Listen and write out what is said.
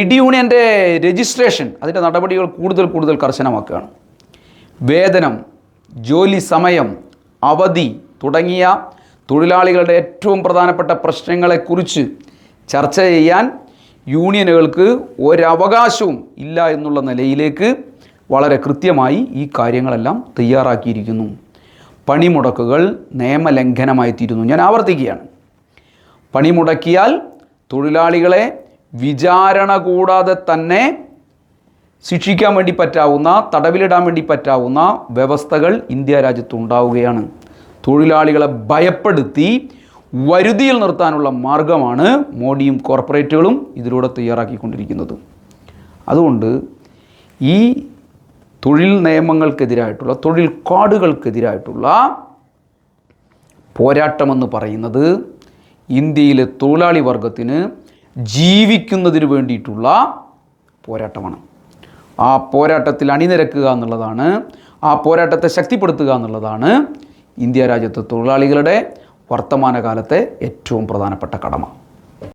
Trade യൂണിയന്റെ registration അതിന്റെ നടപടികൾ കൂടുതൽ കൂടുതൽ കർശനമാക്കുകയാണ്. വേതനം ജോലി സമയം അവധി തുടങ്ങിയ തൊഴിലാളികളുടെ ഏറ്റവും പ്രധാനപ്പെട്ട പ്രശ്നങ്ങളെക്കുറിച്ച് ചർച്ച ചെയ്യാൻ യൂണിയനുകൾക്ക് ഒരവകാശവും ഇല്ല എന്നുള്ള നിലയിലേക്ക് വളരെ കൃത്യമായി ഈ കാര്യങ്ങളെല്ലാം തയ്യാറാക്കിയിരിക്കുന്നു. പണിമുടക്കുകൾ നിയമലംഘനമായി തീരുന്നു ഞാൻ ആവർത്തിക്കുകയാണ്. പണിമുടക്കിയാൽ തൊഴിലാളികളെ വിചാരണ കൂടാതെ തന്നെ ശിക്ഷിക്കാൻ വേണ്ടി പറ്റാവുന്ന തടവിലിടാൻ വേണ്ടി പറ്റാവുന്ന വ്യവസ്ഥകൾ ഇന്ത്യ രാജ്യത്ത് ഉണ്ടാവുകയാണ്. തൊഴിലാളികളെ ഭയപ്പെടുത്തി വരുതിയിൽ നിർത്താനുള്ള മാർഗമാണ് മോഡിയും കോർപ്പറേറ്റുകളും ഇതിലൂടെ തയ്യാറാക്കിക്കൊണ്ടിരിക്കുന്നത്. അതുകൊണ്ട് ഈ തൊഴിൽ നിയമങ്ങൾക്കെതിരായിട്ടുള്ള തൊഴിൽ കാടുകൾക്കെതിരായിട്ടുള്ള പോരാട്ടമെന്ന് പറയുന്നത് ഇന്ത്യയിലെ തൊഴിലാളി വർഗത്തിന് ജീവിക്കുന്നതിന് വേണ്ടിയിട്ടുള്ള പോരാട്ടമാണ്. ആ പോരാട്ടത്തിൽ അണിനിരക്കുക എന്നുള്ളതാണ് ആ പോരാട്ടത്തെ ശക്തിപ്പെടുത്തുക എന്നുള്ളതാണ് ഇന്ത്യ രാജ്യത്തെ തൊഴിലാളികളുടെ വർത്തമാനകാലത്തെ ഏറ്റവും പ്രധാനപ്പെട്ട കടമ.